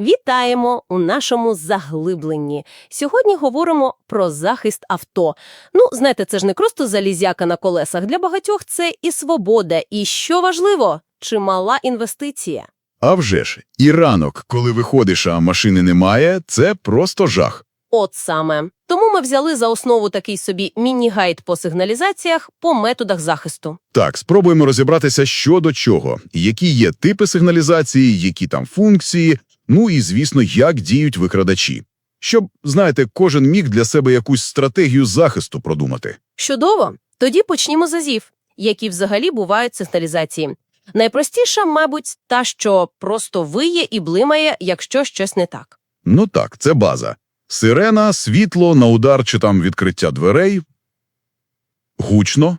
Вітаємо у нашому заглибленні. Сьогодні говоримо про захист авто. Ну, знаєте, це ж не просто залізяка на колесах. Для багатьох це і свобода, і що важливо, чимала інвестиція. А вже ж, і ранок, коли виходиш, а машини немає, це просто жах. От саме. Тому ми взяли за основу такий собі міні-гайд по сигналізаціях по методах захисту. Так, спробуємо розібратися, що до чого, які є типи сигналізації, які там функції, ну і, звісно, як діють викрадачі. Щоб, знаєте, кожен міг для себе якусь стратегію захисту продумати. Чудово. Тоді почнімо з азів, які взагалі бувають сигналізації. Найпростіша, мабуть, та, що просто виє і блимає, якщо щось не так. Ну так, це база. Сирена, світло, на удар чи там відкриття дверей. Гучно?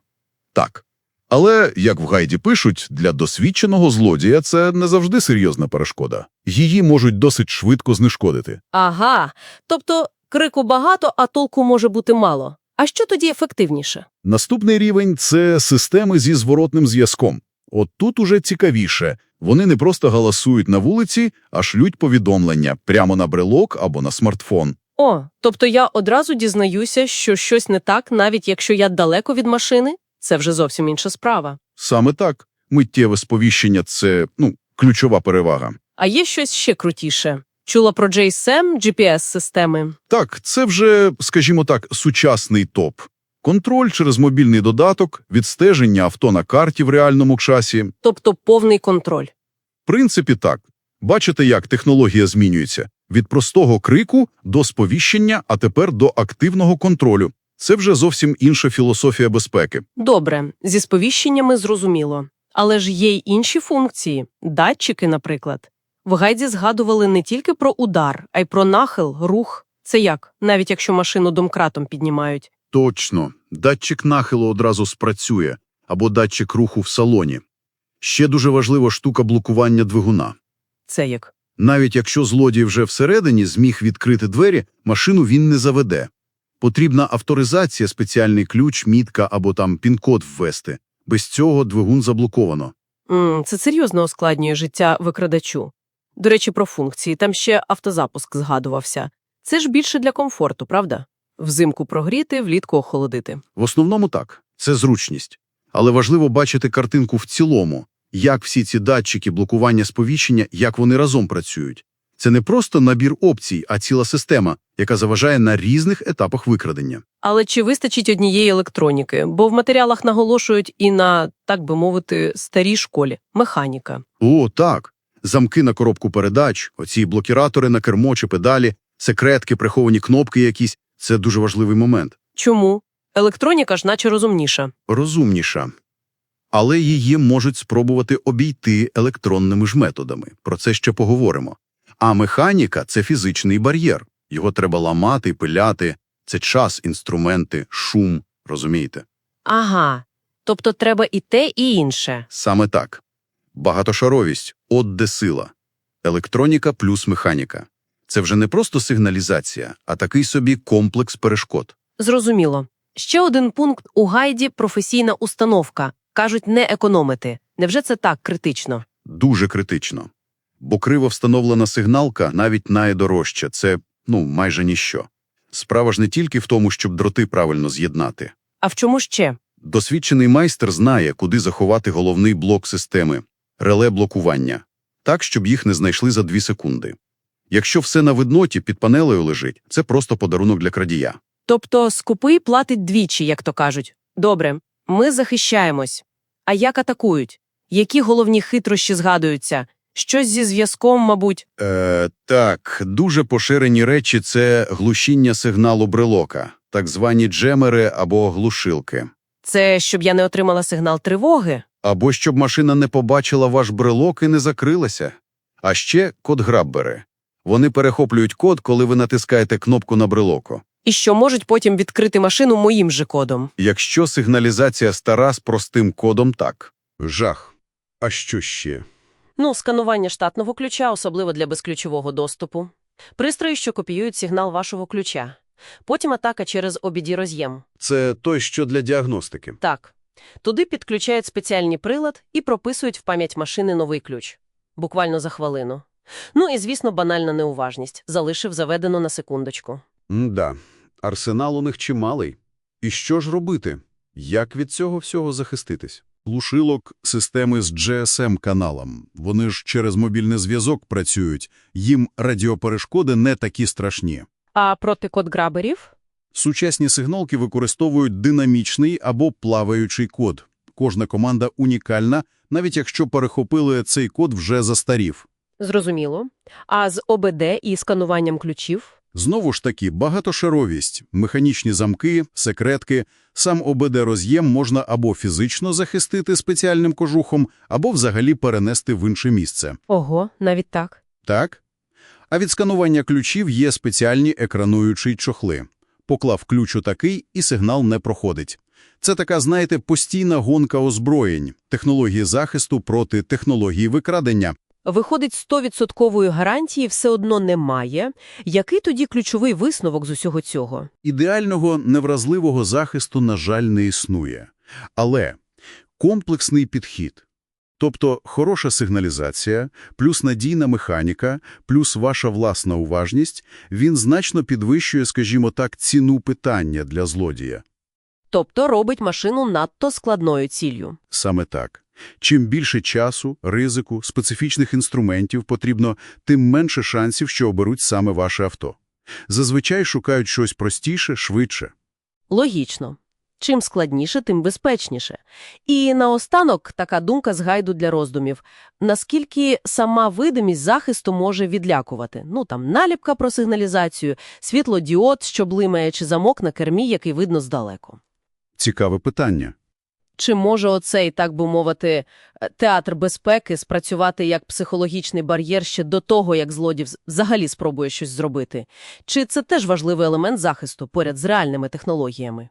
Так. Але, як в гайді пишуть, для досвідченого злодія це не завжди серйозна перешкода. Її можуть досить швидко знешкодити. Ага. Тобто крику багато, а толку може бути мало. А що тоді ефективніше? Наступний рівень – це системи зі зворотним зв'язком. От тут уже цікавіше. Вони не просто галасують на вулиці, а шлють повідомлення прямо на брелок або на смартфон. О, тобто я одразу дізнаюся, що щось не так, навіть якщо я далеко від машини? Це вже зовсім інша справа. Саме так. Миттєве сповіщення – це, ну, ключова перевага. А є щось ще крутіше. Чула про JSM, GPS-системи. Так, це вже, скажімо так, сучасний топ. Контроль через мобільний додаток, відстеження авто на карті в реальному часі. Тобто повний контроль. В принципі, так. Бачите, як технологія змінюється. Від простого крику до сповіщення, а тепер до активного контролю. Це вже зовсім інша філософія безпеки. Добре, зі сповіщеннями зрозуміло. Але ж є й інші функції, датчики, наприклад. В гайді згадували не тільки про удар, а й про нахил, рух. Це як, навіть якщо машину домкратом піднімають. Точно. Датчик нахилу одразу спрацює, або датчик руху в салоні. Ще дуже важлива штука блокування двигуна. Це як? Навіть якщо злодій вже всередині зміг відкрити двері, машину він не заведе. Потрібна авторизація, спеціальний ключ, мітка або там пін-код ввести. Без цього двигун заблоковано. М, це серйозно ускладнює життя викрадачу. До речі, про функції. Там ще автозапуск згадувався. Це ж більше для комфорту, правда? Взимку прогріти, влітку охолодити. В основному так, це зручність. Але важливо бачити картинку в цілому, як всі ці датчики блокування сповіщення, як вони разом працюють. Це не просто набір опцій, а ціла система, яка заважає на різних етапах викрадення. Але чи вистачить однієї електроніки? Бо в матеріалах наголошують і на, так би мовити, старій школі механіка. О, так. Замки на коробку передач, оці блокіратори на кермо чи педалі, секретки, приховані кнопки якісь – це дуже важливий момент. Чому? Електроніка ж наче розумніша. Розумніша. Але її можуть спробувати обійти електронними ж методами. Про це ще поговоримо. А механіка – це фізичний бар'єр. Його треба ламати, пиляти. Це час, інструменти, шум. Розумієте? Ага. Тобто треба і те, і інше. Саме так. Багатошаровість – от де сила. Електроніка плюс механіка. Це вже не просто сигналізація, а такий собі комплекс перешкод. Зрозуміло. Ще один пункт у гайді професійна установка. Кажуть, не економити. Невже це так критично? Дуже критично. Бо криво встановлена сигналка навіть найдорожча – це, ну, майже ніщо. Справа ж не тільки в тому, щоб дроти правильно з'єднати. А в чому ще? Досвідчений майстер знає, куди заховати головний блок системи – реле блокування, так, щоб їх не знайшли за дві секунди. Якщо все на видноті під панелею лежить, це просто подарунок для крадія. Тобто скупий платить двічі, як то кажуть. Добре, ми захищаємось. А як атакують? Які головні хитрощі згадуються? Щось зі зв'язком, мабуть. Е, так, дуже поширені речі – це глушіння сигналу брелока, так звані джемери або глушилки. Це щоб я не отримала сигнал тривоги? Або щоб машина не побачила ваш брелок і не закрилася. А ще код-граббери. Вони перехоплюють код, коли ви натискаєте кнопку на брелоку. І що можуть потім відкрити машину моїм же кодом. Якщо сигналізація стара з простим кодом, так. Жах. А що ще? Ну, сканування штатного ключа, особливо для безключового доступу. Пристрої, що копіюють сигнал вашого ключа. Потім атака через OBD-роз'єм. Це той, що для діагностики. Так. Туди підключають спеціальний прилад і прописують в пам'ять машини новий ключ. Буквально за хвилину. Ну і, звісно, банальна неуважність. Залишив заведено на секундочку. М-да, арсенал у них чималий. І що ж робити? Як від цього всього захиститись? Глушилок системи з GSM-каналом. Вони ж через мобільний зв'язок працюють. Їм радіоперешкоди не такі страшні. А проти код граберів? Сучасні сигналки використовують динамічний або плаваючий код. Кожна команда унікальна, навіть якщо перехопили цей код вже застарів. Зрозуміло. А з ОБД і скануванням ключів? Знову ж таки, багатошаровість, механічні замки, секретки. Сам ОБД-роз'єм можна або фізично захистити спеціальним кожухом, або взагалі перенести в інше місце. Ого, навіть так. Так? А від сканування ключів є спеціальні екрануючі чохли. Поклав ключ у такий, і сигнал не проходить. Це така, знаєте, постійна гонка озброєнь, технології захисту проти технології викрадення. Виходить, 100% гарантії все одно немає. Який тоді ключовий висновок з усього цього? Ідеального невразливого захисту, на жаль, не існує. Але комплексний підхід, тобто хороша сигналізація, плюс надійна механіка, плюс ваша власна уважність, він значно підвищує, скажімо так, ціну питання для злодія. Тобто робить машину надто складною ціллю. Саме так. Чим більше часу, ризику, специфічних інструментів потрібно, тим менше шансів, що оберуть саме ваше авто. Зазвичай шукають щось простіше, швидше. Логічно. Чим складніше, тим безпечніше. І наостанок така думка з гайду для роздумів. Наскільки сама видимість захисту може відлякувати? Ну, там, наліпка про сигналізацію, світлодіод, що блимає, чи замок на кермі, який видно здалеку. Цікаве питання. Чи може оцей, так би мовити, е, театр безпеки спрацювати як психологічний бар'єр ще до того, як злодів вз- взагалі спробує щось зробити? Чи це теж важливий елемент захисту поряд з реальними технологіями?